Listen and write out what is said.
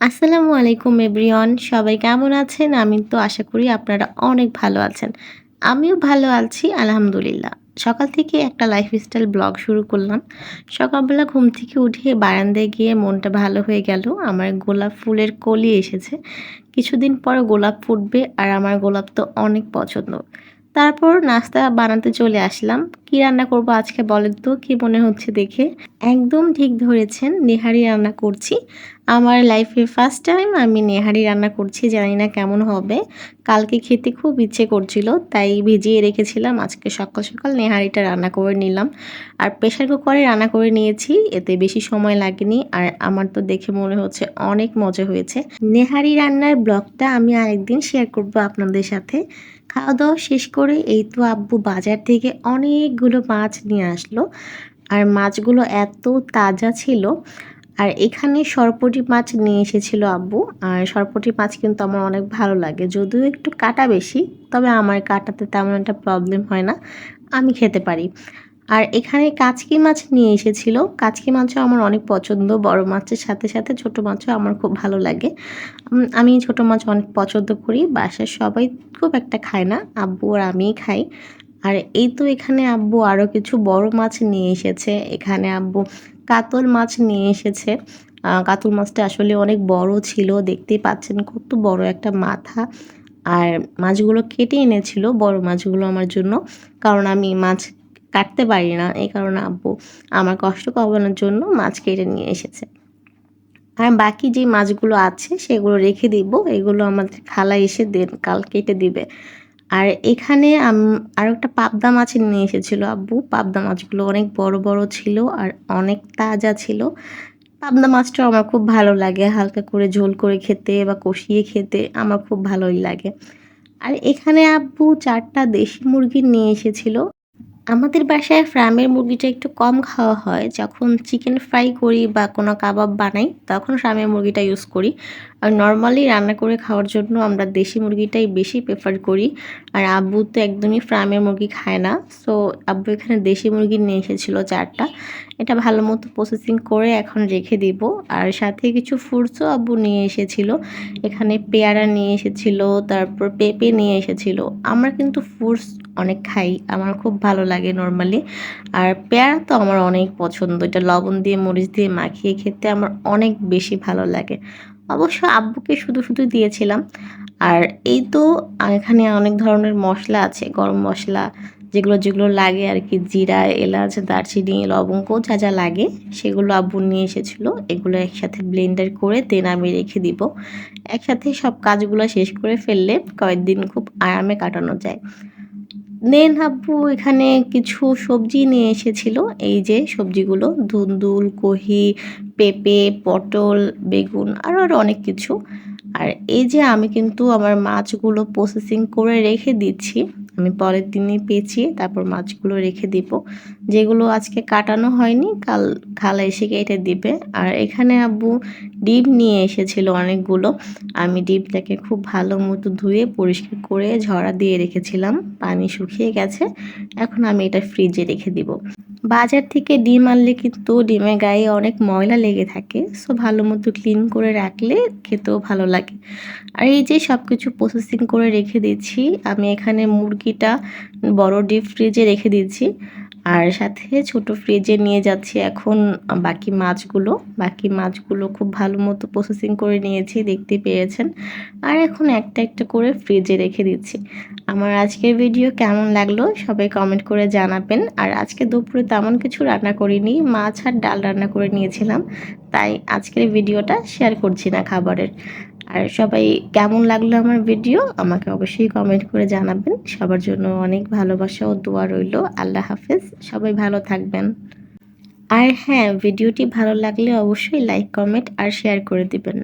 আসসালামু আলাইকুম এভরিওয়ান, সবাই কেমন আছেন? আমি তো আশা করি আপনারা অনেক ভালো আছেন। আমিও ভালো আছি, আলহামদুলিল্লাহ। সকাল থেকে একটা লাইফস্টাইল ব্লগ শুরু করলাম। সকালবেলা ঘুম থেকে উঠে বারান্দায় গিয়ে মনটা ভালো হয়ে গেল। আমার গোলাপ ফুলের কলি এসেছে। কিছুদিন পর গোলাপ ফুটবে আর আমার গোলাপ তো অনেক পছন্দ। তারপর নাস্তা বানাতে চলে আসলাম। কি রান্না করব আজকে বলেন তো, কি মনে হচ্ছে দেখে? একদম ঠিক ধরেছেন, নেহারি রান্না করছি। আমার লাইফে ফার্স্ট টাইম আমি নেহারি রান্না করছি, জানি না কেমন হবে। কালকে খেতে খুব ইচ্ছে করছিল, তাই ভিজিয়ে রেখেছিলাম। আজকে সকাল সকাল নেহারিটা রান্না করে নিলাম। আর প্রেশার কুকারে রান্না করে নিয়েছি, এতে বেশি সময় লাগেনি। আর আমার তো দেখে মনে হচ্ছে অনেক মজা হয়েছে। নেহারি রান্নার ব্লগটা আমি আরেকদিন শেয়ার করব আপনাদের সাথে। খাওয়া দাওয়া শেষ করে এই তো আব্বু বাজার থেকে অনেকগুলো মাছ নিয়ে আসলো। আর মাছগুলো এত তাজা ছিল। আর এখানে সরপটি মাছ নিয়ে এসেছিল আব্বু। আর সরপটি মাছ কিন্তু আমার অনেক ভালো লাগে। যদিও একটু কাটা বেশি, তবে আমার কাটাতে তেমন একটা প্রবলেম হয় না। আমি খেতে পারি। আর এখানে কাচকি মাছ নিয়ে এসেছিল। কাচকি মাছও আমার অনেক পছন্দ, বড় মাছের সাথে সাথে ছোট মাছও আমার খুব ভালো লাগে। আমি ছোট মাছ অনেক পছন্দ করি, বাসার সবাই খুব একটা খায় না, আব্বু আর আমিই খাই। আর এই তো এখানে আব্বু আরও কিছু বড় মাছ নিয়ে এসেছে। এখানে আব্বু কাতল মাছ নিয়ে এসেছে। কাতল মাছটা আসলে অনেক বড় ছিল, দেখতেই পাচ্ছেন কত বড় একটা মাথা। আর মাছগুলো কেটে এনেছিল, বড় মাছগুলো আমার জন্য। কারণ আমি মাছ কাটতে পারি না। এই কারণে আব্বু আমার কষ্ট কমানোর জন্য মাছ কেটে নিয়ে এসেছে। আর বাকি যে মাছগুলো আছে, সেগুলো রেখে দিব। এগুলো আমাদের খালা এসে দেন, কাল কেটে দিবে। আর এখানে আর একটা পাবদা মাছ নিয়ে এসেছিল আব্বু। পাবদা মাছগুলো অনেক বড় বড় ছিল আর অনেক তাজা ছিল। পাবদা মাছটাও আমার খুব ভালো লাগে। হালকা করে ঝোল করে খেতে বা কষিয়ে খেতে আমার খুব ভালোই লাগে। আর এখানে আব্বু চারটা দেশি মুরগি নিয়ে এসেছিল। আমাদের বাসায় ফ্রামের মুরগিটা একটু কম খাওয়া হয়। যখন চিকেন ফ্রাই করি বা কোনো কাবাব বানাই, তখন ফ্রামের মুরগিটা ইউজ করি। আর নর্মালি রান্না করে খাওয়ার জন্য আমরা দেশি মুরগিটাই বেশি প্রেফার করি। আর আব্বু তো একদমই ফ্রামের মুরগি খায় না। সো আব্বু এখানে দেশি মুরগি নিয়ে এসেছিল চারটা। এটা ভালো মতো প্রসেসিং করে এখন রেখে দিব। আর সাথে কিছু ফ্রুটসও আব্বু নিয়ে এসেছিল। এখানে পেয়ারা নিয়ে এসেছিল, তারপর পেঁপে নিয়ে এসেছিল। আমরা কিন্তু ফ্রুটস অনেক খাই, আমার খুব ভালো লাগে নর্মালি আর পেয়ারা তো আমার অনেক পছন্দ। এটা লবণ দিয়ে, মরিচ দিয়ে মাখিয়ে খেতে আমার অনেক বেশি ভালো লাগে। অবশ্য আব্বুকে শুধু শুধু দিয়েছিলাম। আর এই তো এখানে অনেক ধরনের মশলা আছে। গরম মশলা, যেগুলো যেগুলো লাগে আর কি জিরা, এলাচ, দারচিনি, লবঙ্গ, যা যা লাগে, সেগুলো আব্বু নিয়ে এসেছিল। এগুলো একসাথে ব্লেন্ডার করে তেন আমি রেখে দিব। একসাথে সব কাজগুলো শেষ করে ফেললে কয়েকদিন খুব আরামে কাটানো যায়। নেন আব্বু এখানে কিছু সবজি নিয়ে এসেছিল। এই যে সবজিগুলো, ধুন্দুল, কহি পেঁপে, পটল, বেগুন আরও আরও অনেক কিছু। আর এই যে আমি কিন্তু আমার মাছগুলো প্রসেসিং করে রেখে দিচ্ছি, আমি পরের দিনই পেঁচিয়ে তারপর মাছগুলো রেখে দিব। যেগুলো আজকে কাটানো হয়নি, কাল খালা এসে কেটে দিবে। আর এখানে আব্বু ডিম নিয়ে এসেছিল অনেকগুলো। আমি ডিমটাকে খুব ভালো মতো ধুয়ে পরিষ্কার করে ঝরা দিয়ে রেখেছিলাম, পানি শুকিয়ে গেছে। এখন আমি এটা ফ্রিজে রেখে দিব। বাজার থেকে ডিম আনলে কিন্তু ডিমের গায়ে অনেক ময়লা লেগে থাকে সো ভালো মতো ক্লিন করে রাখলে খেতেও ভালো লাগে। আর এই যে সব কিছু প্রসেসিং করে রেখে দিচ্ছি আমি এখানে মুরগিটা বড় ডিপ ফ্রিজে রেখে দিচ্ছি আর সাথে ছোট ফ্রিজে নিয়ে যাচ্ছি এখন বাকি মাছগুলো। বাকি মাছগুলো খুব ভালো মতো প্রসেসিং করে নিয়েছি, দেখতে পেয়েছেন। আর এখন একটা একটা করে ফ্রিজে রেখে দিচ্ছি। আমার আজকের ভিডিও কেমন লাগল সবাই কমেন্ট করে জানাবেন। আর আজকে দুপুরে তেমন কিছু রান্না করিনি, মাছ আর ডাল রান্না করে নিয়েছিলাম, তাই আজকের ভিডিওটা শেয়ার করছি না খাবারের। আর সবাই কেমন লাগল আমার ভিডিও আমাকে অবশ্যই কমেন্ট করে জানাবেন। সবার জন্য অনেক ভালোবাসা ও দোয়া রইল। আল্লাহ হাফেজ, সবাই ভালো থাকবেন। আর হ্যাঁ ভিডিওটি ভালো লাগলে অবশ্যই লাইক কমেন্ট আর শেয়ার করে দিবেন।